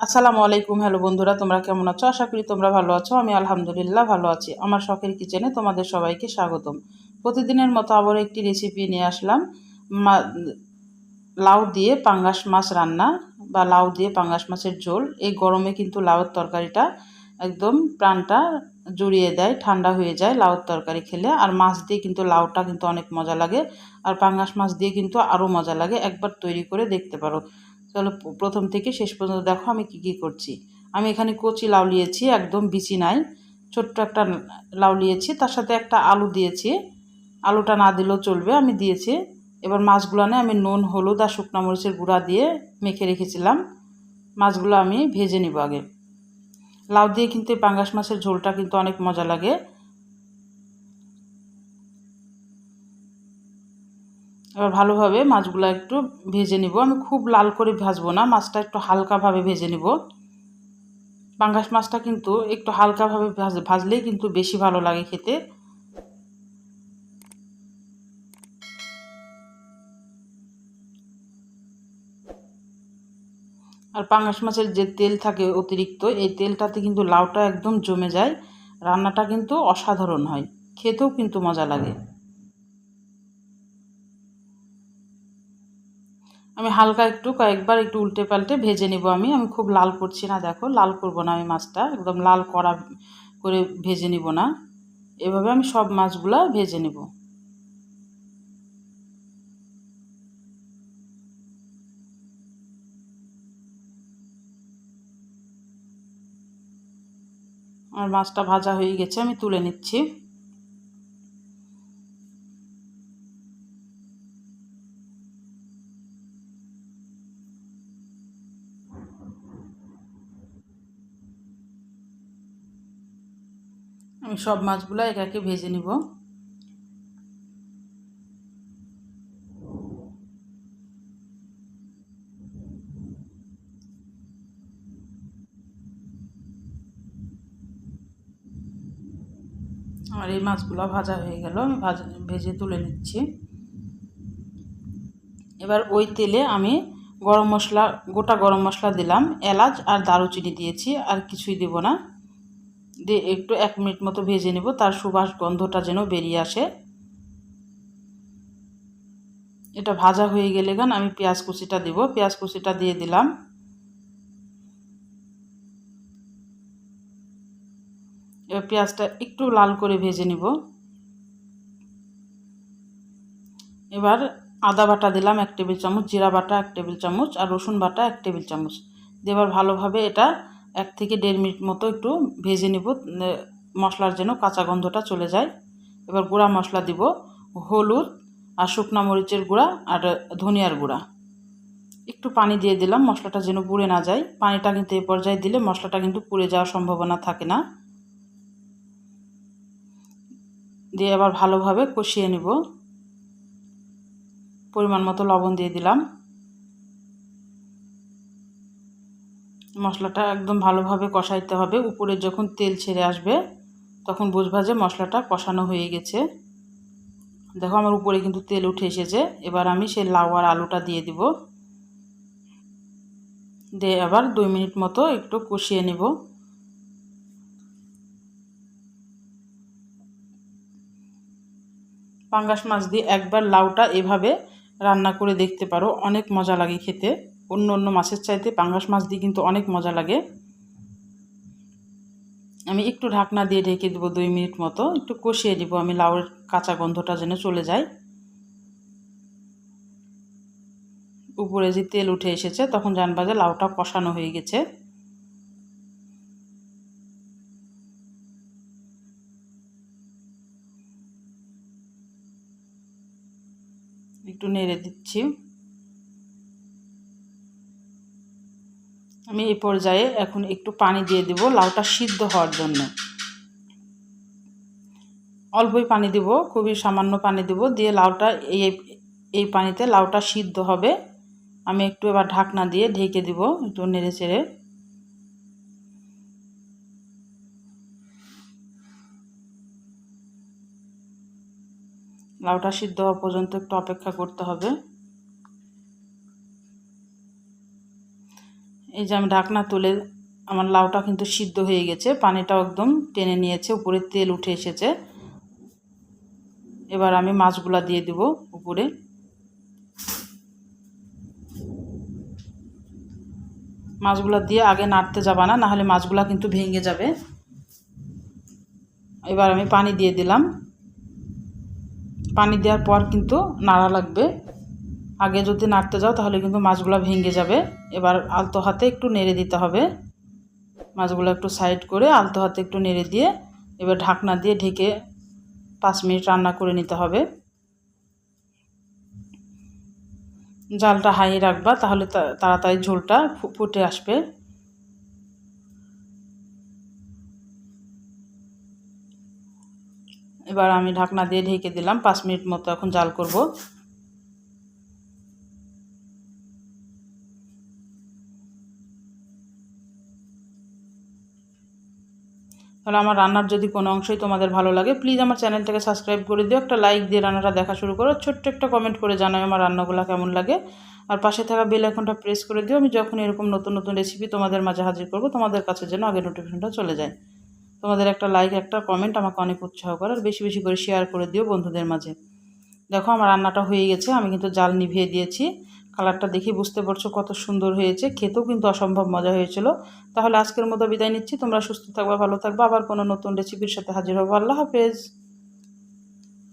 আসসালামু আলাইকুম, হ্যালো বন্ধুরা, তোমরা কেমন আছো? আশা করি তোমরা ভালো আছো। আমি আলহামদুলিল্লাহ ভালো আছি। আমার শখের কিচেনে তোমাদের সবাইকে স্বাগতম। প্রতিদিনের মতো আবার একটি রেসিপি নিয়ে আসলাম। লাউ দিয়ে পাঙ্গাস মাছ রান্না বা লাউ দিয়ে পাঙ্গাস মাছের ঝোল। এই গরমে কিন্তু লাউর তরকারিটা একদম প্রাণটা জুড়িয়ে দেয়, ঠান্ডা হয়ে যায় লাউর তরকারি খেলে। আর মাছ দিয়ে কিন্তু লাউটা কিন্তু অনেক মজা লাগে। আর পাঙ্গাস মাছ দিয়ে কিন্তু আরও মজা লাগে। একবার তৈরি করে দেখতে পারো। চলো প্রথম থেকে শেষ পর্যন্ত দেখো আমি কি কি করছি। আমি এখানে কচি লাউ নিয়েছি, একদম বিচি নাই। ছোট্ট একটা লাউ নিয়েছি, তার সাথে একটা আলু দিয়েছি। আলুটা না দিলেও চলবে, আমি দিয়েছি। এবার মাছগুলো আমি নুন, হলুদ আর শুকনো মরিচের গুঁড়া দিয়ে মেখে রেখেছিলাম। মাছগুলো আমি ভেজে নিব আগে। লাউ দিয়ে কিন্তু পাঙ্গাস মাছের ঝোলটা কিন্তু অনেক মজা লাগে। এবার ভালোভাবে মাছগুলো একটু ভেজে নিব। আমি খুব লাল করে ভাজবো না, মাছটা একটু হালকাভাবে ভেজে নিব। পাঙ্গাস মাছটা কিন্তু একটু হালকাভাবে ভাজ, ভাজলেই কিন্তু বেশি ভালো লাগে খেতে। আর পাঙ্গাস মাছের যে তেল থাকে অতিরিক্ত, এই তেলটাতে কিন্তু লাউটা একদম জমে যায়। রান্নাটা কিন্তু অসাধারণ হয়, খেতেও কিন্তু মজা লাগে। আমি হালকা একটু কয়েকবার একটু উল্টে পাল্টে ভেজে নেব আমি। আমি খুব লাল করছি না, দেখো। লাল করব না আমি মাছটা। একদম লাল কড়া করে ভেজে নিব না। এভাবে আমি সব মাছগুলা ভেজে নিব। আমার মাছটা ভাজা হয়ে গেছে, আমি তুলে নিচ্ছি। আমি সব মাছগুলো একে ভেজে নিব। আমার এই মাছগুলো ভাজা হয়ে গেল, আমি ভাজা, ভেজে তুলে নিচ্ছি। এবার ওই তেলে আমি গরম মশলা, গোটা গরম মশলা দিলাম, এলাচ আর দারুচিনি দিয়েছি, আর কিছুই দেব না। দিয়ে একটু এক মিনিট মতো ভেজে নেব, তার সুবাস গন্ধটা যেন বেরিয়ে আসে। এটা ভাজা হয়ে গেলে গান, আমি পেঁয়াজ কুচিটা দেব, পেঁয়াজ কুচিটা দিয়ে দিলাম। এবার পেঁয়াজটা একটু লাল করে ভেজে নিব। এবার আদা বাটা দিলাম এক টেবিল চামচ, জিরা বাটা এক টেবিল চামচ, আর রসুন বাটা এক টেবিল চামচ। দিয়ে এবার ভালোভাবে এটা এক থেকে দেড় মিনিট মতো একটু ভেজে নিব মশলার যেন কাঁচা গন্ধটা চলে যায়। এবার গুঁড়া মশলা দিব, হলুদ আর শুকনা মরিচের গুঁড়া আর ধনিয়ার গুঁড়া। একটু পানি দিয়ে দিলাম, মশলাটা যেন পুড়ে না যায়। পানিটা কিন্তু এই পর্যায়ে দিলে মশলাটা কিন্তু পুড়ে যাওয়ার সম্ভাবনা থাকে না। দিয়ে আবার ভালোভাবে কষিয়ে নিব। পরিমাণ মতো লবণ দিয়ে দিলাম। মশলাটা একদম ভালোভাবে কষাইতে হবে। উপরে যখন তেল ছেড়ে আসবে, তখন বুঝবা যে মশলাটা কষানো হয়ে গেছে। দেখো আমার উপরে কিন্তু তেল উঠে এসেছে। এবার আমি সেই লাউ আর আলুটা দিয়ে দিব। দিয়ে আবার দুই মিনিট মতো একটু কষিয়ে নিব। পাঙ্গাস মাছ দিয়ে একবার লাউটা এভাবে রান্না করে দেখতে পারো, অনেক মজা লাগে খেতে। অন্য অন্য মাছের চাইতে পাঙ্গাস মাছ দিয়ে কিন্তু অনেক মজা লাগে। আমি একটু ঢাকনা দিয়ে ঢেকে দেবো দুই মিনিট মতো, একটু কষিয়ে দিব, আমি লাউয়ের কাঁচা গন্ধটা যেন চলে যায়। উপরে যে তেল উঠে এসেছে, তখন জানবা যে লাউটা কষানো হয়ে গেছে। একটু নেড়ে দিচ্ছি। আমি এই পর্যায়ে এখন একটু পানি দিয়ে দিব, লাউটা সিদ্ধ হওয়ার জন্য। অল্পই পানি দিব, খুবই সামান্য পানি দিব, দিয়ে লাউটা এই এই পানিতে লাউটা সিদ্ধ হবে। আমি একটু এবার ঢাকনা দিয়ে ঢেকে দিব একটু নেড়ে চেড়ে। লাউটা সিদ্ধ হওয়া পর্যন্ত একটু অপেক্ষা করতে হবে। এই যে আমি ঢাকনা তুলে আমার লাউটা কিন্তু সিদ্ধ হয়ে গেছে, পানিটাও একদম টেনে নিয়েছে, উপরে তেল উঠে এসেছে। এবার আমি মাছগুলা দিয়ে দিব উপরে। মাছগুলা দিয়ে আগে নাড়তে যাবা না, নাহলে মাছগুলা কিন্তু ভেঙে যাবে। এবার আমি পানি দিয়ে দিলাম। পানি দেওয়ার পর কিন্তু নাড়া লাগবে। আগে যদি নাড়তে যাও তাহলে কিন্তু মাছগুলো ভেঙে যাবে। এবার আলতো হাতে একটু নেড়ে দিতে হবে। মাছগুলো একটু সাইড করে আলতো হাতে একটু নেড়ে দিয়ে এবার ঢাকনা দিয়ে ঢেকে পাঁচ মিনিট রান্না করে নিতে হবে। জালটা হাই রাখবা তাহলে তাড়াতাড়ি ঝোলটা ফুটে আসবে। এবার আমি ঢাকনা দিয়ে ঢেকে দিলাম, পাঁচ মিনিট মতো এখন জাল করব। তাহলে আমার রান্নার যদি কোনো অংশই তোমাদের ভালো লাগে প্লিজ আমার চ্যানেলটাকে সাবস্ক্রাইব করে দিও, একটা লাইক দিয়ে রান্নাটা দেখা শুরু করো, ছোট্ট একটা কমেন্ট করে জানাও আমার রান্নাগুলো কেমন লাগে। আর পাশে থাকা বেল আইকনটা প্রেস করে দিও, আমি যখন এরকম নতুন নতুন রেসিপি তোমাদের মাঝে হাজির করব, তোমাদের কাছে যেন আগে নোটিফিকেশনটা চলে যায়। তোমাদের একটা লাইক একটা কমেন্ট আমাকে অনেক উৎসাহ করে, আর বেশি বেশি করে শেয়ার করে দিও বন্ধুদের মাঝে। দেখো আমার রান্নাটা হয়ে গেছে, আমি কিন্তু জাল নিভিয়ে দিয়েছি। কালারটা দেখে বুঝতে পারছ কত সুন্দর হয়েছে। খেতেও কিন্তু অসম্ভব মজা হয়েছিল। তাহলে আজকের মতো বিদায় নিচ্ছি। তোমরা সুস্থ থাকবা, ভালো থাকবা। আবার কোনো নতুন রেসিপির সাথে হাজির হব। আল্লাহ হাফেজ।